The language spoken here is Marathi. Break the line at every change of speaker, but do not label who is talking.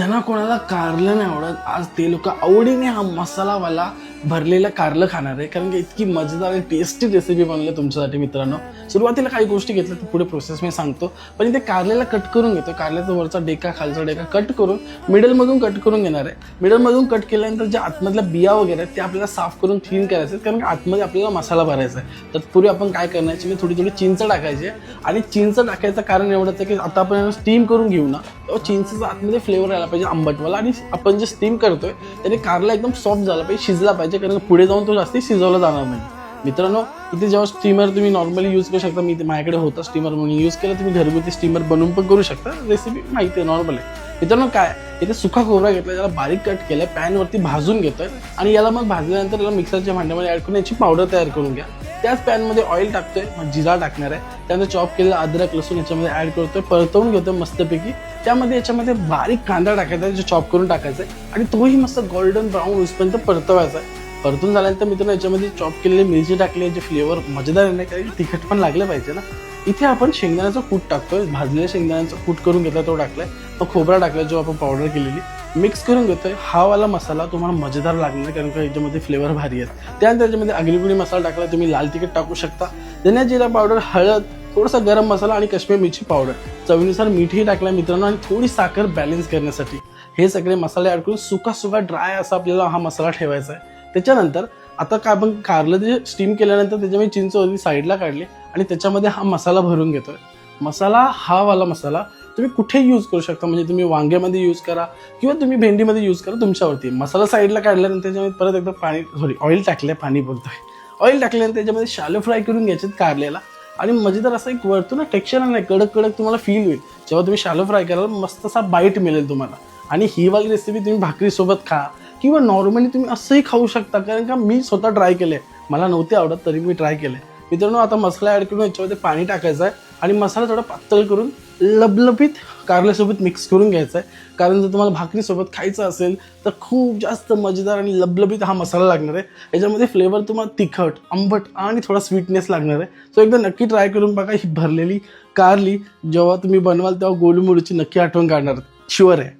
ज्यांना कोणाला कारलं नाही आवडत आज ते लोक आवडीने हा मसालावाला भरलेलं कारलं खाणार आहे. कारण की इतकी मजेदार आणि टेस्टी रेसिपी बनली तुमच्यासाठी मित्रांनो. सुरुवातीला काही गोष्टी घेतल्या तर पुढे प्रोसेस मी सांगतो. पण इथे कारलेला कट करून घेतो. कारल्याचा वरचा डेका खालचा डेका कट करून मिडलमधून कट करून घेणार आहे. मिडलमधून कट केल्यानंतर ज्या आतमधल्या बिया वगैरे आहेत त्या आपल्याला साफ करून क्लीन करायचं आहेत. कारण की आतमध्ये आपल्याला मसाला भरायचा आहे. तत्पूर्वी आपण काय करण्याची मी थोडी थोडी चिंच टाकायची आहे. आणि चिंच टाकायचं कारण एवढंच आहे की आता आपण स्टीम करून घेऊ ना. चिंचचा आतमध्ये फ्लेवर आला पाहिजे आंबटवाला आणि आपण जे स्टीम करतोय त्याने कारला एकदम सॉफ्ट झाला पाहिजे शिजला पाहिजे कारण पुढे जाऊन तो जास्ती शिजवला जाणार नाही. मित्रांनो इथे जेव्हा स्टीमर तुम्ही नॉर्मली यूज करू शकता मी इथे माझ्याकडे होता स्टीमर म्हणून यूज केला तुम्ही घरगुती स्टीमर बनवून पण करू शकता. रेसिपी माहिती आहे नॉर्मल आहे. मित्रांनो काय इथे सुका खोबरा घेतला त्याला बारीक कट केलं पॅनवरती भाजून घेतोय आणि याला मग भाजल्यानंतर याला मिक्सरच्या भांड्यामध्ये ॲड करून याची पावडर तयार करून घ्या. त्याच पॅनमध्ये ऑइल टाकतोय जिरा टाकणार आहे. त्यानंतर चॉप केलेला अद्रक लसूण याच्यामध्ये ॲड करतोय परतवून घेतोय मस्तपैकी. त्यामध्ये याच्यामध्ये बारीक कांदा टाकायचा आहे जो चॉप करून टाकायचा आहे. आणि तोही मस्त गोल्डन ब्राऊन होईपर्यंत परतवायचा आहे. परतून झाल्यानंतर मित्रांनो याच्यामध्ये चॉप केलेली मिरची टाकली याचे फ्लेवर मजेदार येणार कारण तिखट पण लागलं पाहिजे ना. इथे आपण शेंगदाण्याचं कूट टाकतोय. भाजलेल्या शेंगदाण्याचं कूट करून घेतला तो टाकलाय. मग खोबरा टाकलाय जो आपण पावडर केलेली. मिक्स करून घेतोय. हा वाला मसाला तुम्हाला मजेदार लागणार कारण का याच्यामध्ये फ्लेवर भारी आहेत. त्यानंतर याच्यामध्ये अग्निकुणी मसाला टाकला तुम्ही लाल तिखट टाकू शकता. धन्या जिरा पावडर हळद थोडासा गरम मसाला आणि काश्मीर मिरची पावडर चवीनुसार मीठही टाकलं मित्रांनो आणि थोडी साखर बॅलन्स करण्यासाठी. हे सगळे मसाले ॲड करून सुका सुका ड्राय असा आपल्याला हा मसाला ठेवायचा आहे. त्याच्यानंतर आता काय आपण कारलं जे स्टीम केल्यानंतर त्याच्यामध्ये चिंच होती साईडला काढली. आणि त्याच्यामध्ये हा मसाला भरून घेतोय. मसाला हा वाला मसाला तुम्ही कुठेही यूज करू शकता. म्हणजे तुम्ही वांग्यामध्ये यूज करा किंवा तुम्ही भेंडीमध्ये यूज करा तुमच्यावरती. मसाला साईडला काढल्यानंतर त्याच्यामध्ये परत एकदा पाणी सॉरी ऑइल टाकले पाणी बोलतोय. ऑइल टाकल्यानंतर त्याच्यामध्ये शालो फ्राय करून घ्यायचे कारल्याला. आणि मजेदार असं एक वरतो ना टेक्स्चर नाही कडक कडक तुम्हाला फील होईल. जेव्हा तुम्ही शालो फ्राय कराल मस्त असा बाईट मिळेल तुम्हाला. आणि ही वाली रेसिपी तुम्ही भाकरीसोबत खा किंवा नॉर्मली तुम्ही असंही खाऊ शकता. कारण का मी स्वतः ट्राय केले मला नव्हते आवडत तरी मी ट्राय केले मित्रांनो आता मसाला ॲड करून याच्यामध्ये पाणी टाकायचं आहे आणि मसाला थोडा पातळ करून लबलबीत कारल्यासोबत मिक्स करून घ्यायचा आहे. कारण जर तुम्हाला भाकरीसोबत खायचं असेल तर खूप जास्त मजेदार आणि लबलबीत हा मसाला लागणार आहे. याच्यामध्ये फ्लेवर तुम्हाला तिखट आंबट आणि थोडा स्वीटनेस लागणार आहे. सो एकदा नक्की ट्राय करून बघा ही भरलेली कारली. जेव्हा तुम्ही बनवाल तेव्हा गोलमुडीची नक्की आठवण काढणार. शुअर आहे.